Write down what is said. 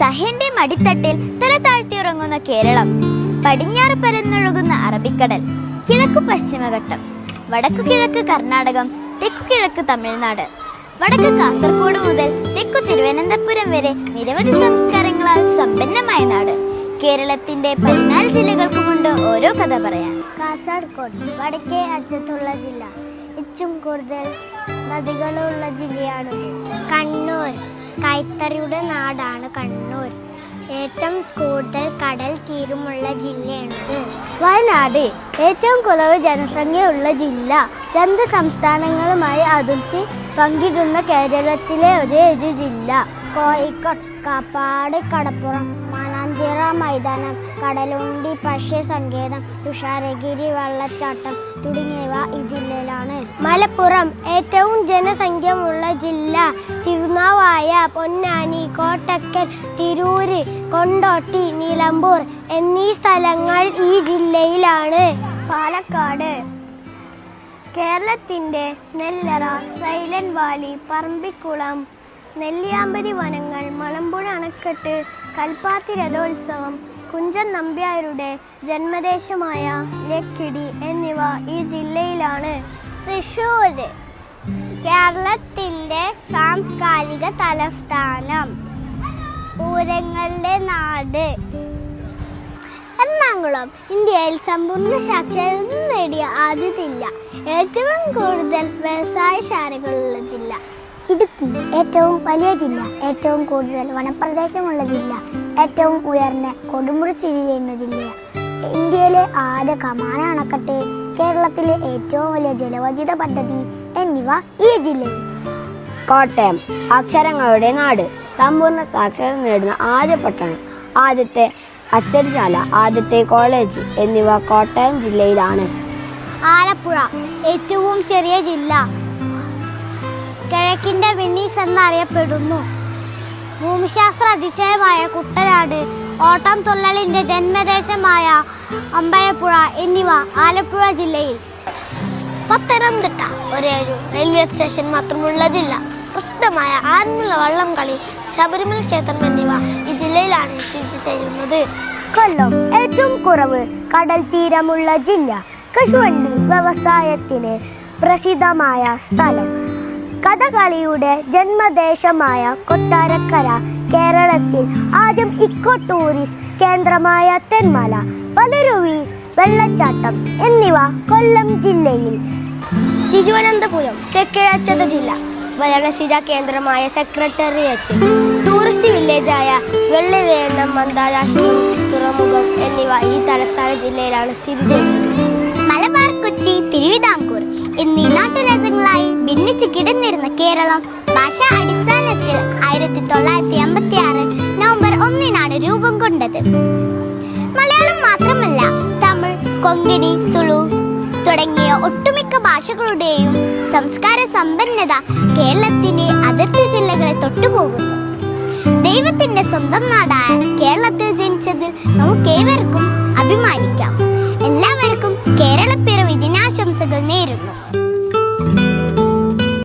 സഹ്യന്റെ മടിത്തട്ടിൽ തല താഴ്ത്തിയുറങ്ങുന്ന കേരളം പടിഞ്ഞാറ് പരന്നൊഴുകുന്ന അറബിക്കടൽ കിഴക്കു പശ്ചിമഘട്ടം വടക്കു കിഴക്ക് കർണാടകം തെക്കു കിഴക്ക് തമിഴ്നാട്. വടക്ക് കാസർഗോഡ് മുതൽ തെക്കു തിരുവനന്തപുരം വരെ നിരവധി സംസ്കാരങ്ങളാൽ സമ്പന്നമായ നാട്. കേരളത്തിന്റെ പതിനാല് ജില്ലകൾക്കുമുണ്ട് ഓരോ കഥ പറയാൻ. കാസർഗോഡ് വടക്കേ അറ്റത്തുള്ള ജില്ല. ഏറ്റവും കൂടുതൽ നദികളുള്ള ജില്ലയാണ് കണ്ണൂർ കൈത്തറിയുടെ നാടാണ് കണ്ണൂർ. ഏറ്റവും കൂടുതൽ കടൽ തീരമുള്ള ജില്ലയാണിത് വയനാട് ഏറ്റവും കുറവ് ജനസംഖ്യയുള്ള ജില്ല രണ്ട് സംസ്ഥാനങ്ങളുമായി അതിർത്തി പങ്കിടുന്ന കേരളത്തിലെ ഒരേ ഒരു ജില്ല. കോഴിക്കോട് കാപ്പാട് കടപ്പുറം മാനാഞ്ചിറ മൈതാനം കടലുണ്ടി പക്ഷ്യ സങ്കേതം തുഷാരഗിരി വെള്ളച്ചാട്ടം തുടങ്ങിയവ ഈ ജില്ലയിലാണ്. മലപ്പുറം ഏറ്റവും ജനസംഖ്യമുള്ള ജില്ല. തിരുനാവായ പൊന്നാനി കോട്ടക്കൽ തിരൂര് കൊണ്ടോട്ടി നിലമ്പൂർ എന്നീ സ്ഥലങ്ങൾ ഈ ജില്ലയിലാണ്. പാലക്കാട് കേരളത്തിന്റെ നെല്ലറ സൈലന്റ് വാലി പറമ്പിക്കുളം നെല്ലിയാമ്പതി വനങ്ങൾ മലമ്പുഴ അണക്കെട്ട് കൽപ്പാത്തി രഥോത്സവം കുഞ്ചൻ നമ്പ്യാരുടെ ജന്മദേശമായ ലക്കിടി എന്നിവ ഈ ജില്ലയിലാണ്. തൃശ്ശൂർ കേരളത്തിന്റെ സാംസ്കാരിക തലസ്ഥാനം. പൂരങ്ങളുടെ നാട്. എറണാകുളം ഇന്ത്യയിൽ സമ്പൂർണ സാക്ഷരത നേടിയ ആദ്യ ജില്ല ഏറ്റവും കൂടുതൽ വ്യവസായശാലകളുള്ള ജില്ല ഇടുക്കി ഏറ്റവും വലിയ ജില്ല. ഏറ്റവും കൂടുതൽ വനപ്രദേശമുള്ള ജില്ല ഏറ്റവും ഉയർന്ന കൊടുമുടി സ്ഥിതി ചെയ്യുന്ന ജില്ല. ഇന്ത്യയിലെ ആദ്യ കമാന അണക്കെട്ട് കേരളത്തിലെ ഏറ്റവും വലിയ ജലവൈദ്യുത പദ്ധതി എന്നിവ ഈ ജില്ലയിൽ. കോട്ടയം അക്ഷരങ്ങളുടെ നാട്. സമ്പൂർണ സാക്ഷരത നേടുന്ന ആദ്യ പട്ടണം. ആദ്യത്തെ അച്ചടിശാല ആദ്യത്തെ കോളേജ് എന്നിവ കോട്ടയം ജില്ലയിലാണ്. ആലപ്പുഴ ഏറ്റവും ചെറിയ ജില്ല. കിഴക്കിന്റെ വെന്നീസ് എന്നറിയപ്പെടുന്നു. ഭൂമിശാസ്ത്ര അതിശയമായ കുട്ടനാട് ഓട്ടം തുള്ളലിന്റെ ജന്മദേശമായ അമ്പലപ്പുഴ എന്നിവ ആലപ്പുഴ ജില്ലയിൽ. പത്തനംതിട്ട ഒരേ ഒരു റെയിൽവേ സ്റ്റേഷൻ മാത്രമുള്ള ജില്ല. പ്രസിദ്ധമായ ആറന്മുള വള്ളംകളി ശബരിമല ക്ഷേത്രം എന്നിവ ഈ ജില്ലയിലാണ് സ്ഥിതി ചെയ്യുന്നത്. കൊല്ലം ഏറ്റവും കുറവ് കടൽ തീരമുള്ള ജില്ല. കശുവണ്ടി വ്യവസായത്തിന് പ്രസിദ്ധമായ സ്ഥലം. കഥകളിയുടെ ജന്മദേശമായ കൊട്ടാരക്കര കേരളത്തിൽ ആദ്യം ഇക്കോ ടൂറിസ്റ്റ് കേന്ദ്രമായ തെന്മല പലരുവി വെള്ളച്ചാട്ടം എന്നിവ കൊല്ലം ജില്ലയിൽ. തിരുവനന്തപുരം തെക്കിഴച്ചത ജില്ല വരണസിത കേന്ദ്രമായ സെക്രട്ടേറിയറ്റ് ടൂറിസ്റ്റ് വില്ലേജായ വെള്ളിവേണം അന്താരാഷ്ട്ര തുറമുഖം എന്നിവ ഈ തലസ്ഥാന ജില്ലയിലാണ് സ്ഥിതി ചെയ്യുന്നത്. കൊച്ചി തിരുവിതാംകൂർ എന്നീ നാട്ടുരാജ്യങ്ങളായി ഭിന്നിച്ച് കിടന്നിരുന്ന കേരളം ഭാഷാ അടിസ്ഥാനത്തിൽ ആയിരത്തി തൊള്ളായിരത്തി അമ്പത്തി ആറ് നവംബർ ഒന്നിനാണ് രൂപം കൊണ്ടത്. മലയാളം മാത്രമല്ല തമിഴ് കൊങ്കണി തുളു തുടങ്ങിയ ഒട്ടുമിക്ക ഭാഷകളുടെയും സംസ്കാര സമ്പന്നത കേരളത്തിന്റെ അതിർത്തി ജില്ലകളെ തൊട്ടുപോകുന്നു. ദൈവത്തിന്റെ സ്വന്തം നാടായ കേരളത്തിൽ ജനിച്ചതിൽ നമുക്കേവർക്കും അഭിമാനിക്കാം.